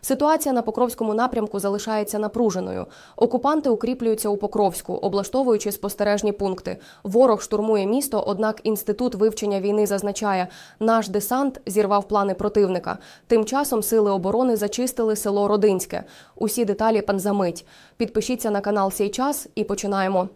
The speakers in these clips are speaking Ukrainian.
Ситуація на Покровському напрямку залишається напруженою. Окупанти укріплюються у Покровську, облаштовуючи спостережні пункти. Ворог штурмує місто, однак інститут вивчення війни зазначає, наш десант зірвав плани противника. Тим часом сили оборони зачистили село Родинське. Усі деталі пан замить. Підпишіться на канал «Сей час» і починаємо.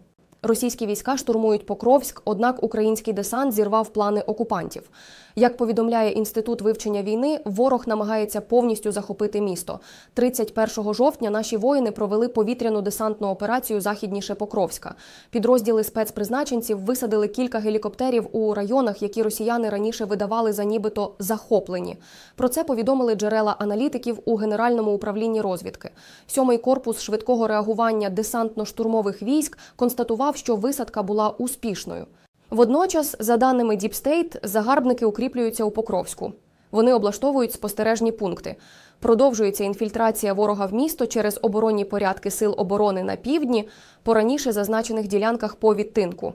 Російські війська штурмують Покровськ, однак український десант зірвав плани окупантів. Як повідомляє інститут вивчення війни, ворог намагається повністю захопити місто. 31 жовтня наші воїни провели повітряну десантну операцію західніше Покровська. Підрозділи спецпризначенців висадили кілька гелікоптерів у районах, які росіяни раніше видавали за нібито захоплені. Про це повідомили джерела аналітиків у Генеральному управлінні розвідки. Сьомий корпус швидкого реагування десантно-штурмових військ констатував, що висадка була успішною. Водночас, за даними Діпстейт, загарбники укріплюються у Покровську. Вони облаштовують спостережні пункти. Продовжується інфільтрація ворога в місто через оборонні порядки сил оборони на півдні по раніше зазначених ділянках по відтинку.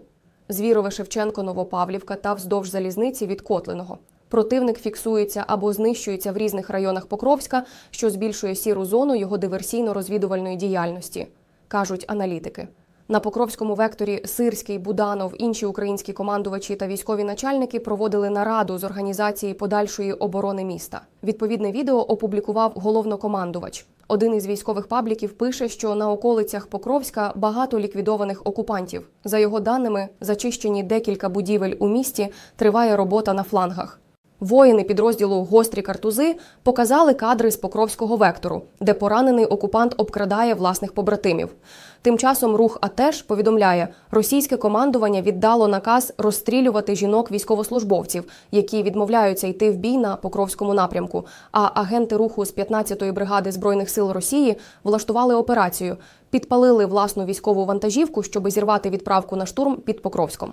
Звірове Шевченко, Новопавлівка та вздовж залізниці від Котлиного. Противник фіксується або знищується в різних районах Покровська, що збільшує сіру зону його диверсійно-розвідувальної діяльності, кажуть аналітики. На Покровському векторі Сирський, Буданов, інші українські командувачі та військові начальники проводили нараду з організації подальшої оборони міста. Відповідне відео опублікував головнокомандувач. Один із військових пабліків пише, що на околицях Покровська багато ліквідованих окупантів. За його даними, зачищені декілька будівель у місті. Триває робота на флангах. Воїни підрозділу Гострі картузи показали кадри з Покровського вектору, де поранений окупант обкрадає власних побратимів. Тим часом рух АТЕШ повідомляє, російське командування віддало наказ розстрілювати жінок військовослужбовців, які відмовляються йти в бій на Покровському напрямку. А агенти руху з 15-ї бригади збройних сил Росії влаштували операцію, підпалили власну військову вантажівку, щоб зірвати відправку на штурм під Покровськом.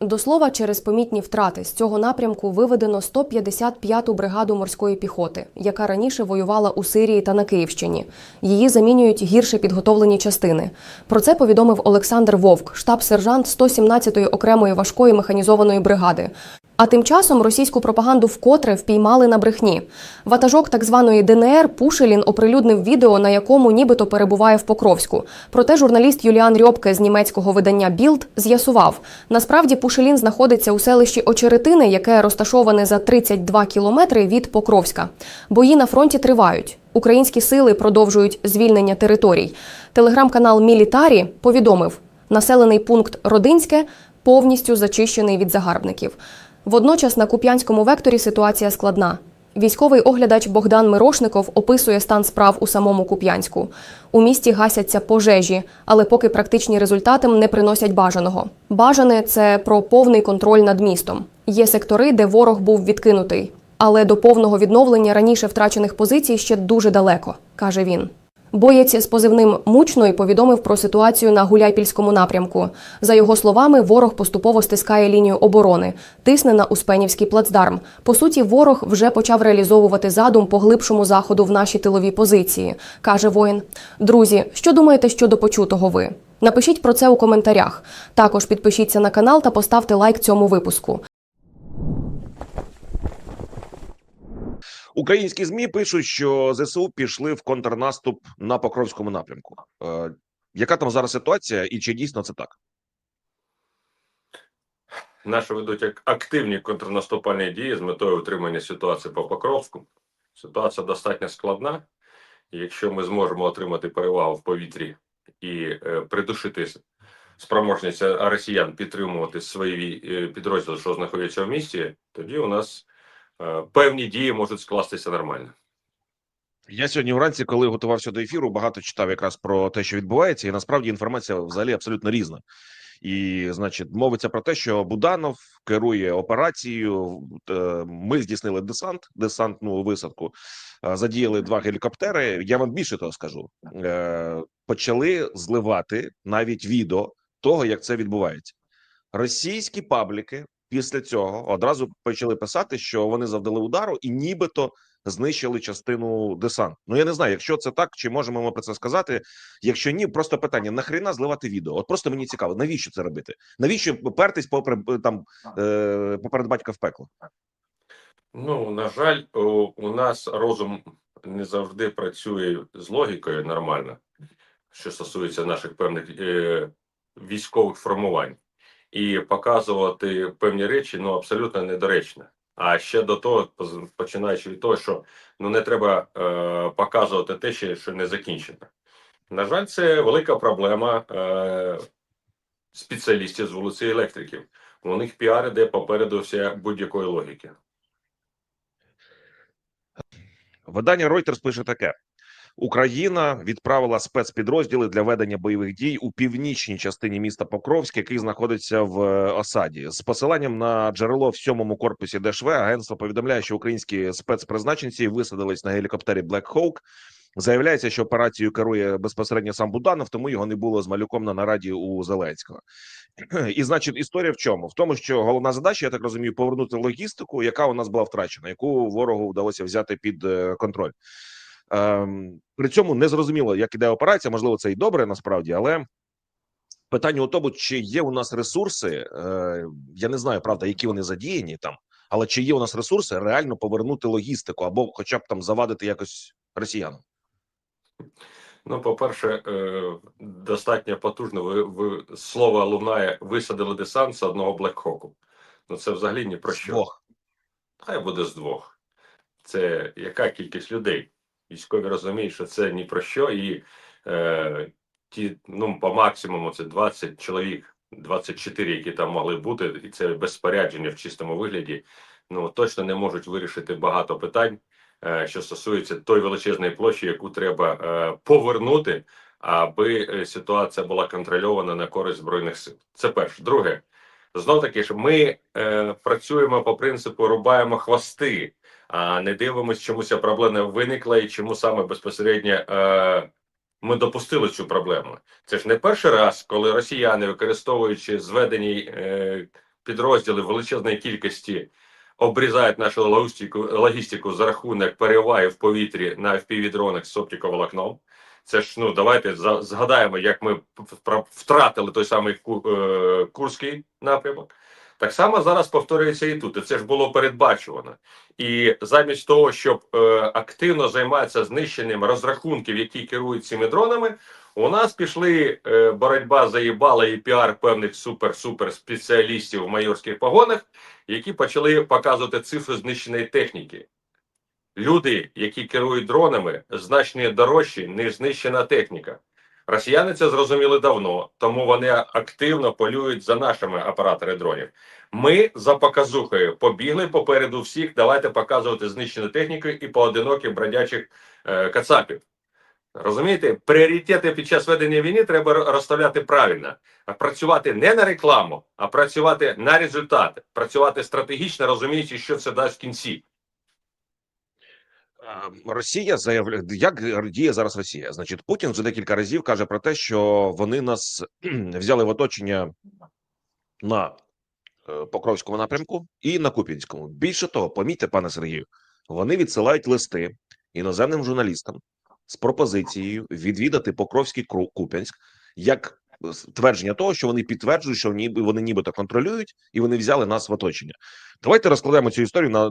До слова, через помітні втрати з цього напрямку виведено 155-ту бригаду морської піхоти, яка раніше воювала у Сирії та на Київщині. Її замінюють гірше підготовлені частини. Про це повідомив Олександр Вовк, штаб-сержант 117-ї окремої важкої механізованої бригади. А тим часом російську пропаганду вкотре впіймали на брехні. Ватажок так званої ДНР Пушелін оприлюднив відео, на якому нібито перебуває в Покровську. Проте журналіст Юліан Рьобке з німецького видання Білд з'ясував, насправді Пушелін знаходиться у селищі Очеретини, яке розташоване за 32 кілометри від Покровська. Бої на фронті тривають. Українські сили продовжують звільнення територій. Телеграм-канал Мілітарі повідомив, населений пункт Родинське повністю зачищений від загарбників. Водночас на Куп'янському векторі ситуація складна. Військовий оглядач Богдан Мирошников описує стан справ у самому Куп'янську. У місті гасяться пожежі, але поки практичні результати не приносять бажаного. Бажане це про повний контроль над містом. Є сектори, де ворог був відкинутий. Але до повного відновлення раніше втрачених позицій ще дуже далеко, каже він. Боєць з позивним мучної повідомив про ситуацію на Гуляйпільському напрямку. За його словами, ворог поступово стискає лінію оборони, тисне на Успенівський плацдарм. По суті, ворог вже почав реалізовувати задум по глибшому заходу в наші тилові позиції, каже воїн. Друзі, що думаєте щодо почутого ви? Напишіть про це у коментарях. Також підпишіться на канал та поставте лайк цьому випуску. Українські змі пишуть, що ЗСУ пішли в контрнаступ на Покровському напрямку. Е, яка там зараз ситуація, і чи дійсно це так? Наші ведуть активні контрнаступальні дії з метою утримання ситуації по Покровську. Ситуація достатньо складна. Якщо ми зможемо отримати перевагу в повітрі і е, придушити спроможність росіян підтримувати свої е, підрозділи, що знаходяться в місті, тоді у нас е, певні дії можуть скластися нормально. Я сьогодні вранці, коли готувався до ефіру, багато читав якраз про те, що відбувається, і насправді інформація взагалі абсолютно різна. І, значить, мовиться про те, що Буданов керує операцією. е, Ми здійснили десант, десантну висадку, е, задіяли два гелікоптери. Я вам більше того скажу. Е, Почали зливати навіть відео того, як це відбувається. Російські пабліки після цього одразу почали писати, що вони завдали удару і нібито знищили частину десанту. Ну я не знаю, якщо це так, чи можемо ми про це сказати. Якщо ні, просто питання: нахрена зливати відео? От просто мені цікаво, навіщо це робити? Навіщо пертись попри там е, поперед батька в пекло? Ну, на жаль, у, у нас розум не завжди працює з логікою нормально, що стосується наших певних е, військових формувань, і показувати певні речі ну абсолютно недоречно. А ще до того, починаючи від того, що ну не треба е, показувати те, що не закінчено. На жаль, це велика проблема е, спеціалістів з вулиці електриків. У них піар іде попереду вся будь-якої логіки. Видання Reuters пише таке: Україна відправила спецпідрозділи для ведення бойових дій у північній частині міста Покровськ, який знаходиться в е, осаді. З посиланням на джерело в сьомому корпусі ДШВ агентство повідомляє, що українські спецпризначенці висадились на гелікоптері Black Hawk. Заявляється, що операцією керує безпосередньо сам Буданов, тому його не було з малюком на нараді у Зеленського. І значить, історія в чому? В тому, що головна задача, я так розумію, повернути логістику, яка у нас була втрачена, яку ворогу вдалося взяти під е, контроль. Ем, при цьому не зрозуміло, як іде операція. Можливо, це і добре насправді, але питання у тому, чи є у нас ресурси. Е, я не знаю, правда, які вони задіяні там, але чи є у нас ресурси реально повернути логістику або, хоча б там завадити якось росіянам. Ну, по-перше, е, достатньо потужно ви, ви слово лунає висадили десант з одного блекхоку. Ну це взагалі ні про З що. двох. Хай буде з двох. Це яка кількість людей? Військові розуміють, що це ні про що, і е, ті, ну, по максимуму це 20 чоловік, 24, які там могли бути, і це без спорядження в чистому вигляді. Ну точно не можуть вирішити багато питань, е, що стосується той величезної площі, яку треба е, повернути, аби е, ситуація була контрольована на користь збройних сил. Це перше. Друге, знов таки ж ми е, працюємо по принципу рубаємо хвости а не дивимося, чому ця проблема виникла і чому саме безпосередньо е, ми допустили цю проблему. Це ж не перший раз, коли росіяни, використовуючи зведені е, підрозділи величезної кількості, обрізають нашу логістику, логістику за рахунок переваги в повітрі на FPV-дронах з оптиковолокном. Це ж ну давайте згадаємо, як ми втратили той самий е, Курський напрямок. Так само зараз повторюється і тут. І це ж було передбачувано. І замість того, щоб е, активно займатися знищенням розрахунків, які керують цими дронами, у нас пішли е, боротьба заїбала і піар певних супер-супер спеціалістів в майорських погонах, які почали показувати цифри знищеної техніки. Люди, які керують дронами, значно дорожчі, ніж знищена техніка. Росіяни це зрозуміли давно, тому вони активно полюють за нашими операторами дронів. Ми за показухою побігли попереду всіх. Давайте показувати знищену техніку і поодиноких бродячих е, кацапів. Розумієте, пріоритети під час ведення війни треба розставляти правильно, а працювати не на рекламу, а працювати на результати, працювати стратегічно, розуміючи, що це дасть в кінці. Е, Росія заявляє, як діє зараз Росія. Значить, Путін вже декілька разів каже про те, що вони нас взяли в оточення на е, Покровському напрямку і на Куп'янському. Більше того, помітьте, пане Сергію, вони відсилають листи іноземним журналістам з пропозицією відвідати Покровський Куп'янськ як твердження того, що вони підтверджують, що вони нібито контролюють, і вони взяли нас в оточення. Давайте розкладемо цю історію на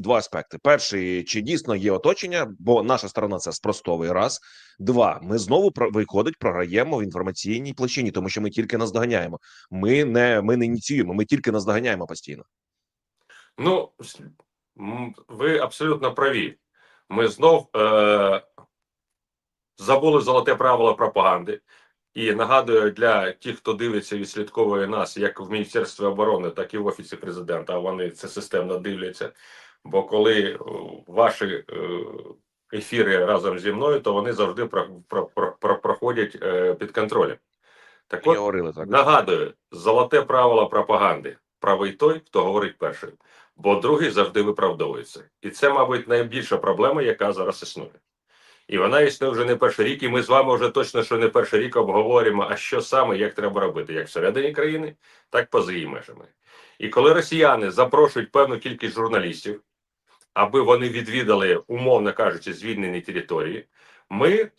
два аспекти: перший, чи дійсно є оточення, бо наша сторона це спростовує раз. Два, ми знову виходить, програємо в інформаційній площині, тому що ми тільки наздоганяємо. Ми не ми не ініціюємо, ми тільки наздоганяємо постійно. Ну, ви абсолютно праві. Ми знов е- забули золоте правило пропаганди. І нагадую для тих, хто дивиться і відслідковує нас як в Міністерстві оборони, так і в Офісі президента, а вони це системно дивляться. Бо коли ваші е, ефіри разом зі мною, то вони завжди про, про, про, про- проходять е, під контролем. Так от, говорили так. Нагадую, золоте правило пропаганди. Правий той, хто говорить першим, бо другий завжди виправдовується. І це, мабуть, найбільша проблема, яка зараз існує. І вона існує вже не перший рік, і ми з вами вже точно що не перший рік обговорюємо, а що саме як треба робити, як всередині країни, так поза її межами. І коли росіяни запрошують певну кількість журналістів, аби вони відвідали, умовно кажучи, звільнені території, ми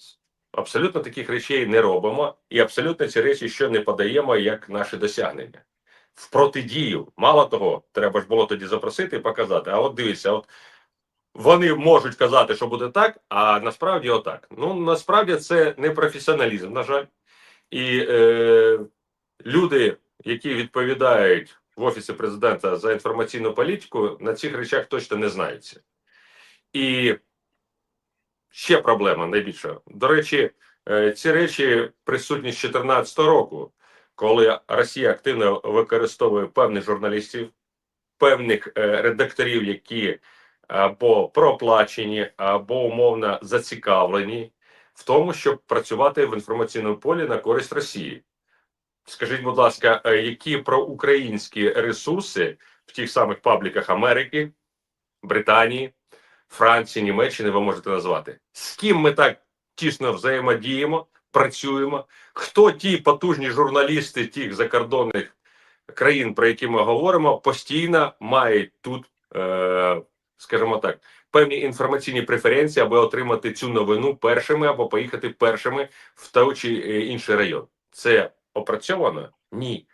абсолютно таких речей не робимо, і абсолютно ці речі, що не подаємо як наші досягнення. В протидію, мало того, треба ж було тоді запросити і показати. А от дивіться, от вони можуть казати, що буде так, а насправді отак. Ну насправді це не професіоналізм, на жаль. І е, люди, які відповідають в офісі президента за інформаційну політику, на цих речах точно не знаються. І ще проблема найбільша. До речі, е, ці речі присутні з 2014 року, коли Росія активно використовує певних журналістів, певних е, редакторів, які або проплачені, або умовно зацікавлені в тому, щоб працювати в інформаційному полі на користь Росії. Скажіть, будь ласка, е, які проукраїнські ресурси в тих самих пабліках Америки, Британії, Франції, Німеччини ви можете назвати? З ким ми так тісно взаємодіємо, працюємо? Хто ті потужні журналісти тих закордонних країн, про які ми говоримо, постійно мають тут, е, скажімо так, певні інформаційні преференції, аби отримати цю новину першими або поїхати першими в той чи е, інший район? Це опрацьовано? Ні.